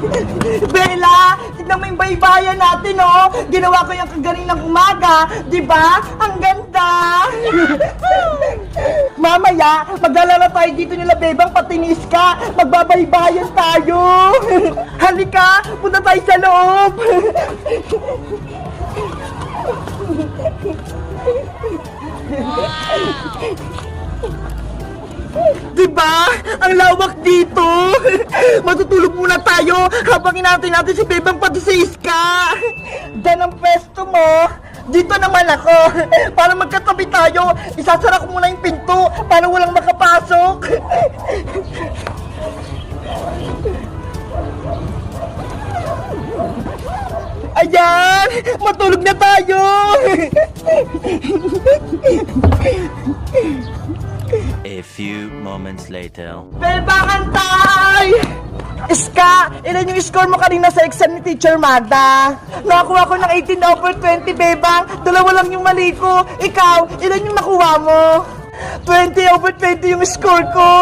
Bella, tignan mo yung baybayan natin, oh. Ginawa ko yung kaganinang umaga. Di ba? Ang ganda. Mamaya, maglalala tayo dito nila, Bebang, patinis ka. Magbabaybayan tayo. Halika, punta tayo sa loob. Diba? Ang lawak dito! Matutulog muna tayo habang inatay natin si Bebang pati si Iska! Diyan ang pwesto mo! Dito naman ako! Para magkatabi tayo, isasara ko muna yung pinto para walang makapasok! Ayan! Matulog na tayo! A few moments later. Bebang antay! Iska, ilan yung score mo kanina sa exam ni Teacher Magda? Nakakuha ko ng 18 over 20, Bebang. Dalawa lang yung mali ko. Ikaw, ilan yung nakuha mo? 20 over 20 yung score ko.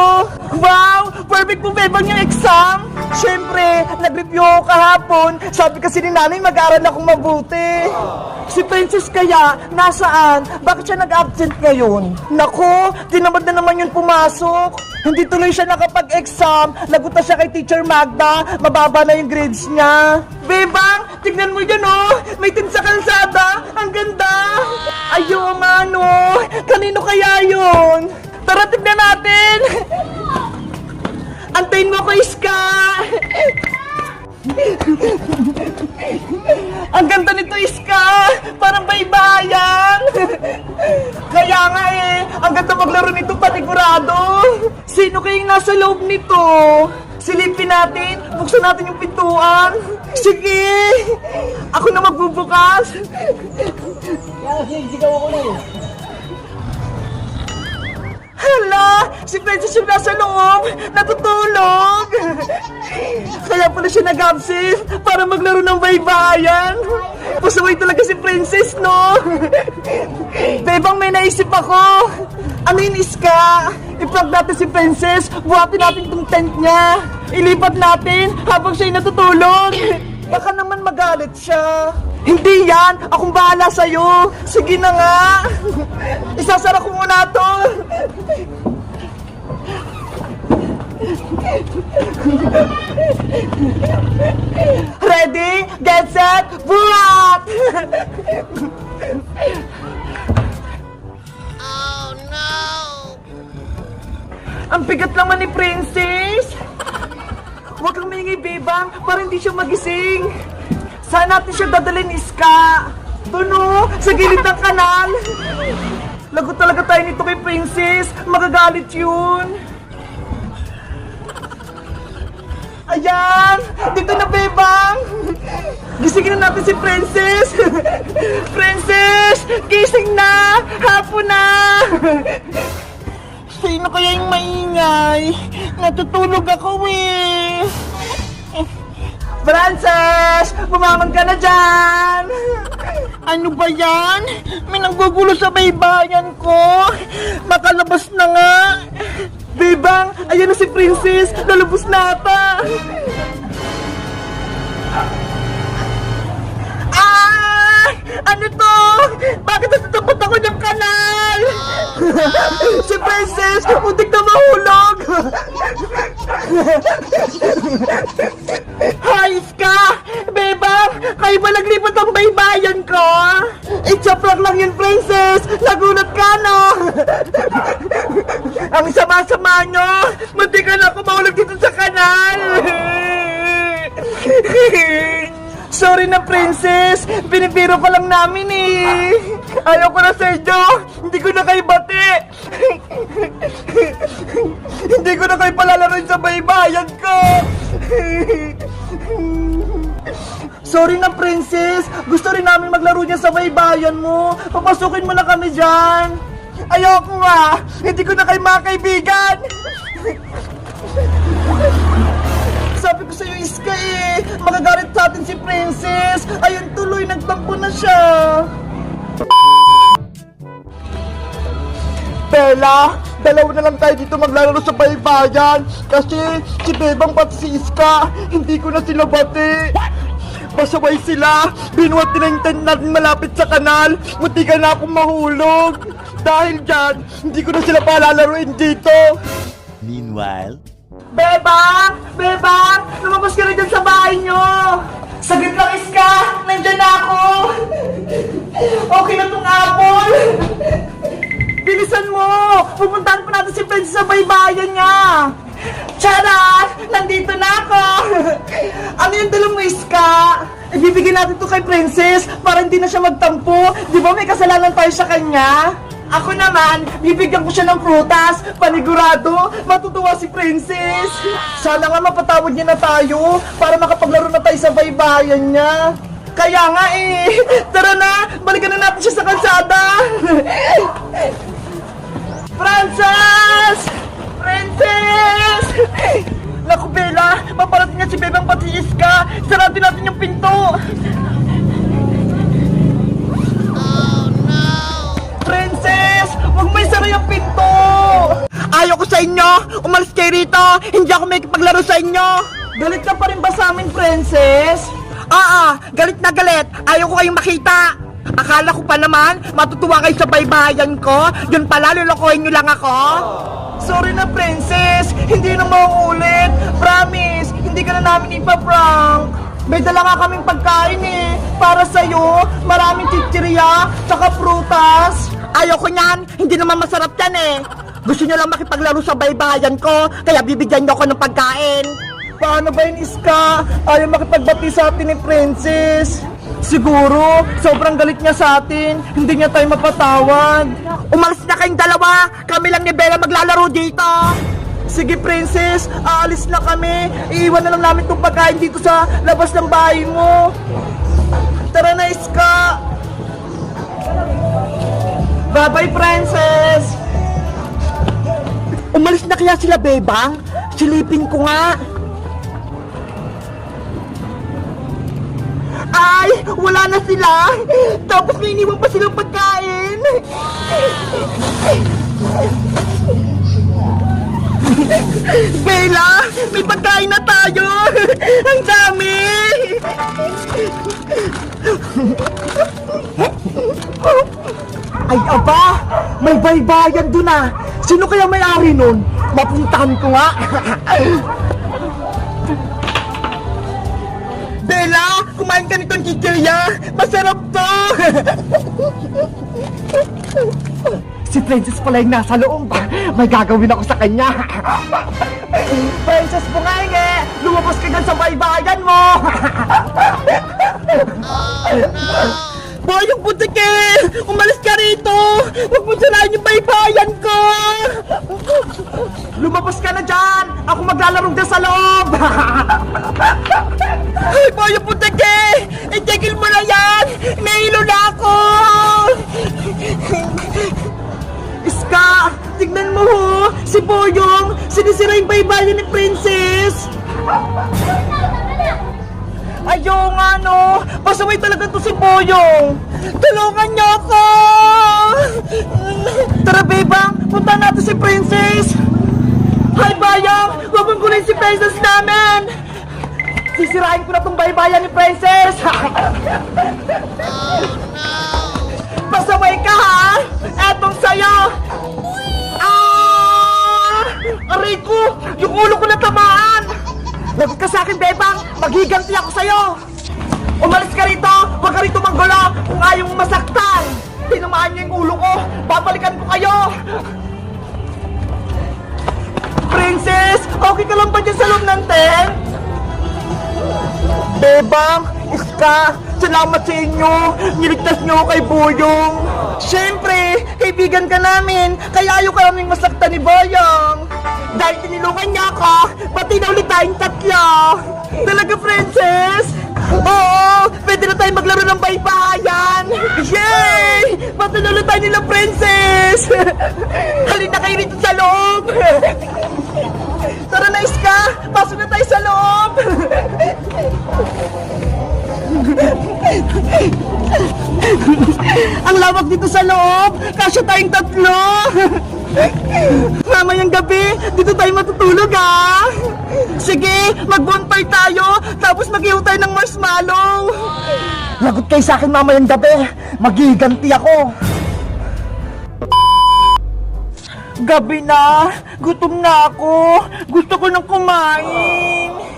Wow! Perfect po, Bebang, yung exam. Siyempre, nag-review ako kahapon. Sabi kasi ni nanay, mag-aaral akong mabuti. Si Princess kaya, nasaan? Bakit siya nag-absent ngayon? Nako, tinamad na naman yun pumasok. Hindi tuloy siya nakapag-exam. Lagutas siya kay Teacher Magda. Mababa na yung grades niya. Bebang, tignan mo yan oh. May tin sa kalsada. Ang ganda. Ayaw nga no. Kanino kaya yun? Tara, tignan natin. Antayin mo ko, Iska. Ang ganda nito, Iska! Parang baybayan! Kaya nga eh, ang ganda maglaro nito panigurado! Sino kayong nasa loob nito? Silipin natin, buksan natin yung pintuan! Sige! Ako na magbubukas! Hala! Si Princess yung nasa loob! Natutulog! Kaya pala siya nag-absent para maglaro ng baybayan! Pasaway talaga si Princess, no? Bebang, may naisip ako! Ano yun, Iska? I-plug natin si Princess, buhatin natin itong tent niya! Ilipat natin habang siya'y natutulog! Baka naman magalit siya. Hindi yan! Akong bahala sa'yo! Sige na nga! Isasara ko muna to! Ready? Get set? Buhat! Ang bigat naman ni Princess! Huwag kang maingay, Bebang, para hindi siya magising. Saan natin siya dadalhin, Iska? Doon oh, sa gilid ng kanal. Lagot talaga tayo nito kay Princess. Magagalit yun. Ayan! Dito na, Bebang! Gisingin na natin si Princess! Princess! Gising na! Hapon na! Sino kaya yung maingay? Natutulog ako eh! Frances! Bumangon ka na dyan! Ano ba yan? May nanggugulo sa baybayan ko! Makalabas na nga! Bebang! Ayan na si Princess! Lalabas na ata! Ano to? Bakit natatapat ako ng kanal? si Princess! Muntik na mahulog! Hayes ka! Bebang! Kayo ba naglipat ang baybayan ko? It's a prank lang yun, Princess! Nagulat ka, no? ang sama-sama nyo! Muntik na ako mahulog dito sa kanal! Sorry na, Princess! Binibiro ko lang namin eh! Ayaw ko na sa inyo! Hindi ko na kayo bati! Hindi ko na kayo palalaroin sa baybayan ko! Sorry na, Princess! Gusto rin namin maglaro niya sa baybayan mo! Papasukin mo na kami dyan! Ayoko nga! Hindi ko na kayo mga kaibigan! Sabi ko sa'yo, Iska eh! Magagalit sa atin si Princess! Ayun tuloy, nagtampo na siya! Bella, dalawa na lang tayo dito maglalaro sa baybayan. Kasi si Bebang pati si Iska, hindi ko na sila bati. Pasaway sila, binuhat nila yung tent malapit sa kanal. Munti ka na akong mahulog. Dahil dyan, hindi ko na sila palalaruin dito. Meanwhile, Bebang! Bebang! Lumabas ka na dyan sa bahay nyo! Saglit lang, Iska! Nandyan na ako! Okay na tong apple! Bilisan mo! Pupuntahan pa natin si Princess sa baybayan niya! Charat! Nandito na ako! ano yung dala mo, Iska? Ibibigay natin to kay Princess para hindi na siya magtampo. Di ba may kasalanan tayo sa kanya? Ako naman, bibigyan ko siya ng prutas. Panigurado, matutuwa si Princess. Sana nga mapatawad niya na tayo para makapaglaro na tayo sa baybayan niya. Kaya nga eh, tara na, balikan na natin siya sa kalsada. Frances! Princess! Naku, Bella, maparating na si Bebang pati Iska. Sarado natin yung pinto. Princess! Huwag mo isara yung pinto! Ayaw ko sa inyo! Umalis kayo rito! Hindi ako may paglaro sa inyo! Galit ka pa rin ba sa amin, Princess? Oo, galit na galit! Ayaw ko kayong makita! Akala ko pa naman, matutuwa kayo sa baybayan ko. Yun pala, lulukohin nyo lang ako. Sorry na, Princess. Hindi na mauulit. Promise, hindi ka na namin ipaprank. May dala nga kaming pagkain eh. Para sa'yo, maraming chichirya, tsaka prutas. Ayoko niyan, hindi naman masarap yan eh. Gusto niyo lang makipaglaro sa baybayan ko, kaya bibigyan niyo ako ng pagkain. Paano ba yun, Iska? Ayaw makipagbati sa atin ni Princess. Siguro, sobrang galit niya sa atin. Hindi niya tayo mapatawad. Umalis na kayong dalawa. Kami lang ni Bella maglalaro dito. Sige, Princess. Aalis na kami. Iiwan na lang namin itong pagkain dito sa labas ng bahay mo. Tara na, Iska. Bye-bye, Princess. Umalis na kaya sila, Bebang? Silipin ko nga. Ay, wala na sila. Tapos may iniwan pa silang pagkain. Bella, may pagkain na tayo. Ang dami. Ay, aba, may baybayan dun ah. Sino kaya may-ari nun? Mapuntahan ko nga. Bella, kumain ka nitong chichirya. Masarap to. si Princess pala yung nasa loob. May gagawin ako sa kanya. Princess Bungenge, lumabas ka dyan sa baybayan mo. Boyong Butike! Umalis ka rito! Huwag mo sirain yung baybayan ko! Lumabas ka na dyan! Ako maglalaro dyan sa loob! Ay, Boyong Butike! Itigil mo na yan! Nahilo na ako! Iska! Tignan mo ho! Si Boyong! Sinisira yung baybayan ni Princess! Ayaw nga no! Pasaway talaga to si Boyong! Tulungan niyo ako! Tara, Bebang! Punta natin si Princess! Hi, Bayang! Huwag mong gulin si Princess namin! Sisirain ko na tong baybayan ni Princess! Pasaway ka, ha? Etong sayo! Ah! Aray ko! Yung ulo ko natamaan! Lagot ka sa akin, Bebang! Maghiganti ako sa'yo! Umalis ka rito! Huwag ka rito manggulo! Kung ayaw mong masaktan! Tinamaan niyo yung ulo ko! Babalikan ko kayo! Princess! Okay ka lang ba dyan sa loob ng tent? Bebang! Iska! Salamat sa inyo! Niligtas niyo kay Boyong! Siyempre! Kaibigan ka namin! Kaya ayaw ka naming masaktan ni Boyong! Dahil tinulungan niya ako, pati na ulit tayong tatlo! Talaga, Princess? Oo! Pwede na tayo maglaro ng baybayan! Yay! Pati na ulit tayo nila, Princess! Halina kayo rito sa loob! Tara na, Iska! Pasok na tayo sa loob! Ang lawak dito sa loob. Kasya tayong tatlo. Mamayang gabi, dito tayo matutulog ah. Sige, mag-bonfire tayo, tapos mag tayo ng marshmallow. Lagot kayo sa akin mamayang gabi. Magiganti ako. Gabi na, gutom na ako. Gusto ko nang kumain.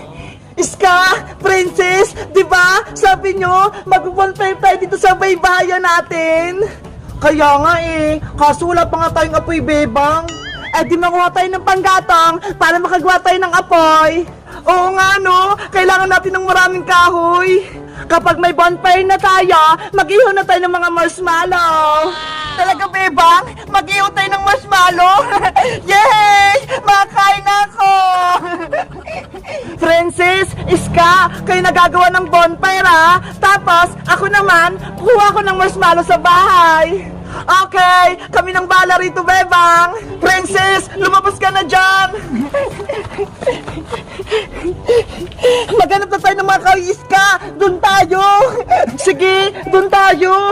Iska, princess, di ba? Sabi nyo, mag-bonfire tayo dito sa baybayan natin. Kaya nga eh, kaso wala pa nga tayong apoy bebang. Eh di makuha tayo ng panggatang para makagawa tayo ng apoy. Oo nga no, kailangan natin ng maraming kahoy. Kapag may bonfire na tayo, mag-ihaw na tayo ng mga marshmallow. Talaga, Bebang? Mag-ihaw tayo ng marshmallow? Yay! Makain ako! Francis, Iska, kayo nagagawa ng bonfire ha? Tapos, ako naman, kuha ko ng marshmallow sa bahay. Okay, kami ng bala rito, Bebang. Princess, lumabas ka na dyan. Maghanap na tayo ng mga kaiska. Doon tayo. Sige, doon tayo.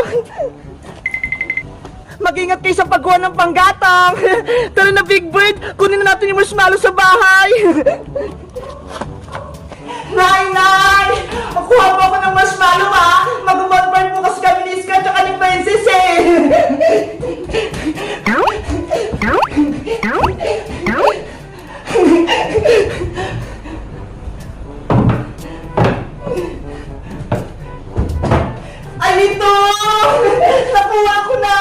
Mag-ingat kayo sa pagkuha ng panggatang. Tara na, Big Bird. Kunin na natin yung marshmallow sa bahay. Nay, Nay! Makuha mo ako ng marshmallow, ha? Mag-bonfire po kasi kami ni Iska at ni Princess, eh. Ay, ito! Nakuha ko na!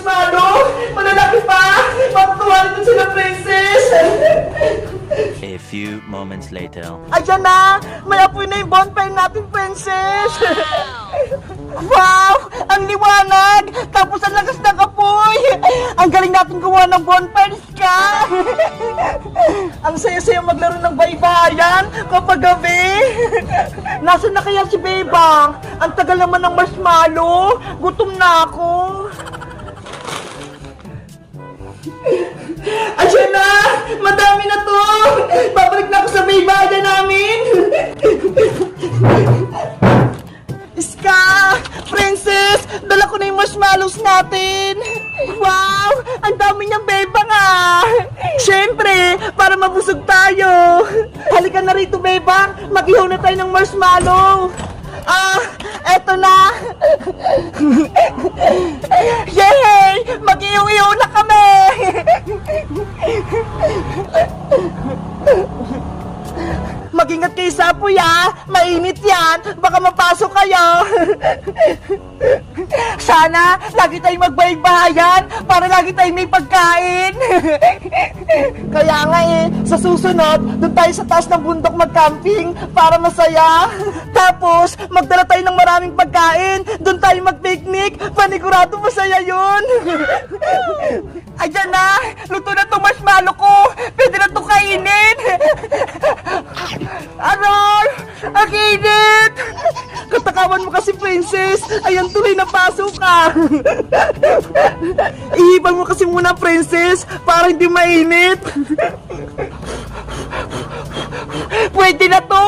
Daming marshmallow! Malalaki pa! Matutuwa nito sila, Princess! A few moments later. Ayan na! May apoy na yung bonfire natin, Princess! wow! Ang liwanag! Tapos ang lakas ng apoy! Ang galing natin gumawa ng bonfire, Ska! ang saya-saya maglaro ng baybayan kapag gabi! Nasaan na kaya si Bebang? Ang tagal naman ng marshmallow! Gutom na ako! Ayan na! Madami na to! Babalik na ako sa baybayan namin! Iska! Princess! Dala ko na yung marshmallows natin! Wow! Ang dami niyang bebang ah! Siyempre, para mabusog tayo! Halika na rito, bebang! Mag-ihaw na tayo ng marshmallow! Ah! Eto na! Yay! Mag-ihaw-ihaw na kami! Mag-ingat kayo sa apoy ha! Mainit yan! Baka mapasok kayo! Sana lagi tayong magbaybayan para lagi tayong may pagkain! Kaya nga eh, sa susunod, doon tayo sa taas ng bundok mag-camping para masaya. Tapos, magdala tayo ng maraming pagkain, doon tayo mag-picnic, panigurado masaya yun! Ayan na! Luto na itong marshmallow ko! Pwede na ito kainin! Aray! Ang init! Katakawan mo kasi, princess! Ayan tuloy na pasok ka! Ihipan mo kasi muna, princess, para hindi mainit! Pwede na to!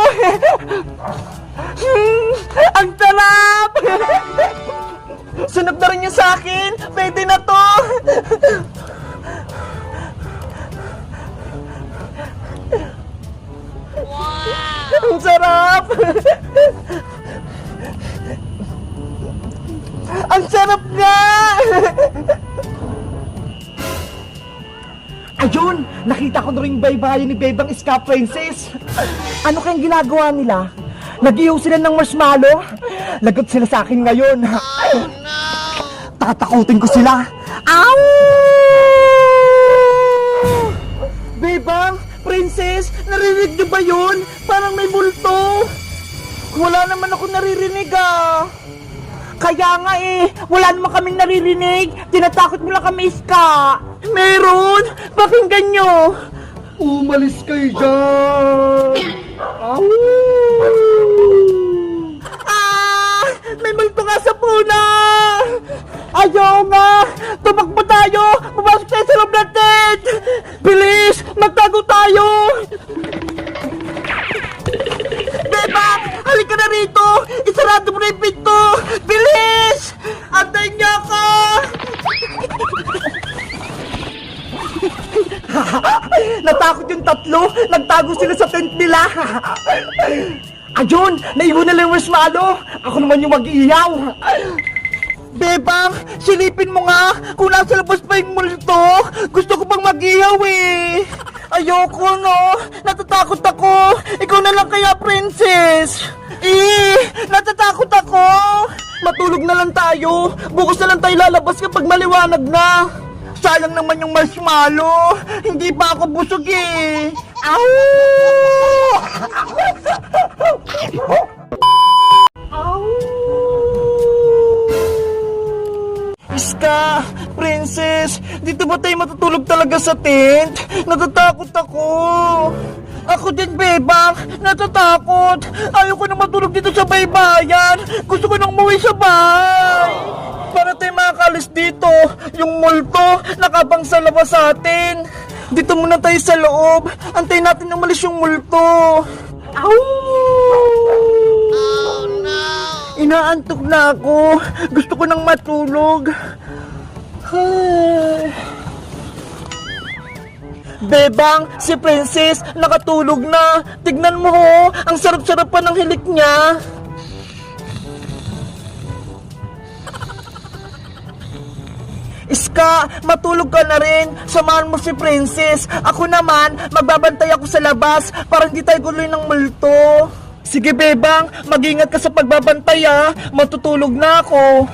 Ang sarap! Sunog na rin yun sa akin! Pwede na to! Sarap! Ang sarap nga! Ayun! Nakita ko na rin yung baybayan ni Bebang Iska Princess! Ano kayang ginagawa nila? Nag-ihaw sila ng marshmallow? Lagot sila sa akin ngayon! Tatakutin ko sila! Ow! Bebang! Princess! Narinig niyo ba yun? Parang may multo! Wala naman ako naririnig ah! Kaya nga eh, wala naman kaming naririnig. Tinatakot mo lang kami, Iska. Meron? Pakinggan nyo. Umalis kayo dyan. Au! Ah! Multo nga sa puna! Ayaw nga! Tumakbo tayo! Pumasok tayo sa loob ng tent! Bilis! Magtago tayo! Bebang! Halika na rito! Isarado mo na yung pinto! Bilis! Antayin niyo ako! Natakot yung tatlo! Nagtago sila sa tent nila! Ayun! Naiwan na lang yung marshmallow! Ako naman yung mag-iiyaw! Bebang, silipin mo nga kung nasa labas pa yung multo. Gusto ko pang mag-ihaw eh. Ayoko no, natatakot ako. Ikaw na lang kaya, princess. Eh, natatakot ako. Matulog na lang tayo. Bukas na lang tayo lalabas kapag maliwanag na. Sayang naman yung marshmallow. Hindi pa ako busog eh. Ow! Iska, princess, dito ba tayo matutulog talaga sa tent? Natatakot ako. Ako din, bebang. Natatakot. Ayoko na matulog dito sa baybayan. Gusto ko nang umuwi sa bahay. Para tayo makakalis dito. Yung multo, nakabang sa labas sa atin. Dito muna tayo sa loob. Antayin natin na umalis yung multo. Ow! Inaantok na ako. Gusto ko nang matulog. Ay. Bebang, si Princess, nakatulog na. Tignan mo ho, ang sarap-sarap pa ng hilik niya. Iska, matulog ka na rin. Samahan mo si Princess. Ako naman, magbabantay ako sa labas para hindi tayo guloy ng multo. Sige, Bebang, mag-ingat ka sa pagbabantay ah. Matutulog na ako.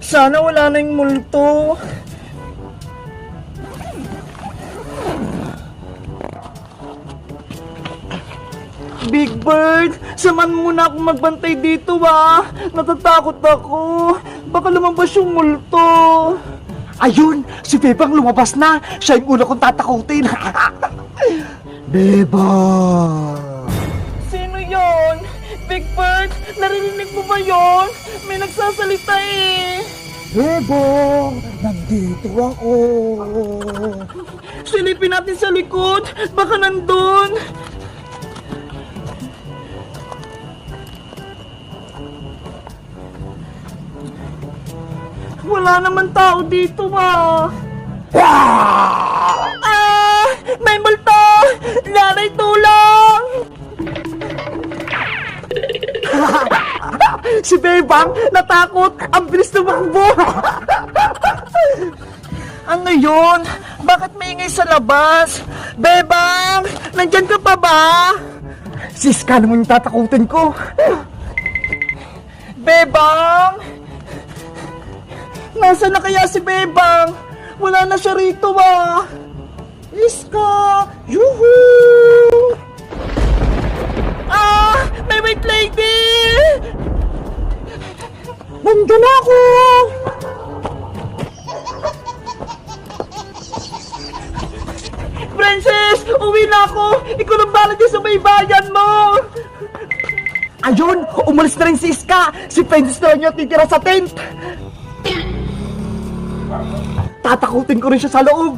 Sana wala na yung multo. Big Bird, saman mo na akong magbantay dito ah. Natatakot ako. Baka lumabas yung multo. Ayun, si Bebang lumabas na. Siya yung una kong tatakutin. Bebang! Sino yon? Big Bird, narinig mo ba yon? May nagsasalita eh. Bebong, nandito ako. Silipin natin sa likod. Baka nandun. Wala naman tao dito ah. Ah! May multo! Nanay tulong! si Bebang natakot! Ang bilis tumakbo! ano yun? Bakit maingay sa labas? Bebang! Nandyan ka pa ba? Sis, ka naman yung tatakutin ko. Bebang! Nasaan na kaya si Bebang? Wala na siya rito ah! Iska! Yuhu! Ah! May white lady! Nandun ako! Princess! Uwi na ako! Ikaw ang bala dyan sa may bayan mo! Ayun! Umalis na rin si Iska! Si Princess na lang yung titira sa tent! Tatakutin ko rin siya sa loob!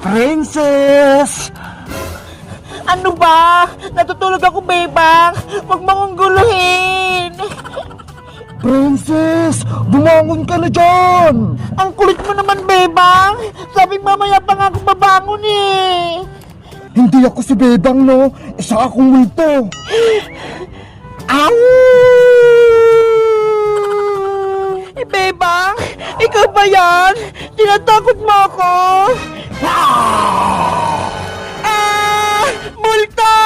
Princess! Ano ba? Natutulog ako, bebang! Huwag mo! Princess! Bumangon ka na dyan! Ang kulit mo naman, bebang! Sabi mamaya pa nga ako babangon eh! Hindi ako si Bebang, no? Isa akong multo! Ow! Eh, Bebang! Ikaw ba yan? Tinatakot mo ako? Ah! Multo!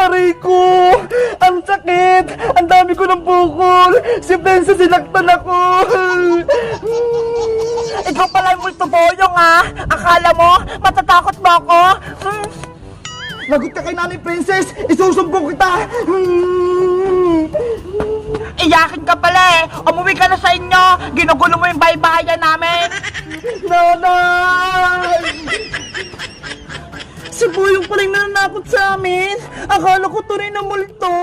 Aray ko! Ang sakit! Ang dami ko ng bukol! Si Benza sinaktan ako! Ikaw pala yung multo boyong ah! Akala mo, matatakot mo ako? Hmm? Lagot ka kay Nanay Princess! Isusumbong kita! Hmm. Iyakin ka pala eh! Inyo! Ginugulo mo yung baybayan namin! Nanay! Si Boyong pala yung nananakot sa amin! Akala ko tunay na multo!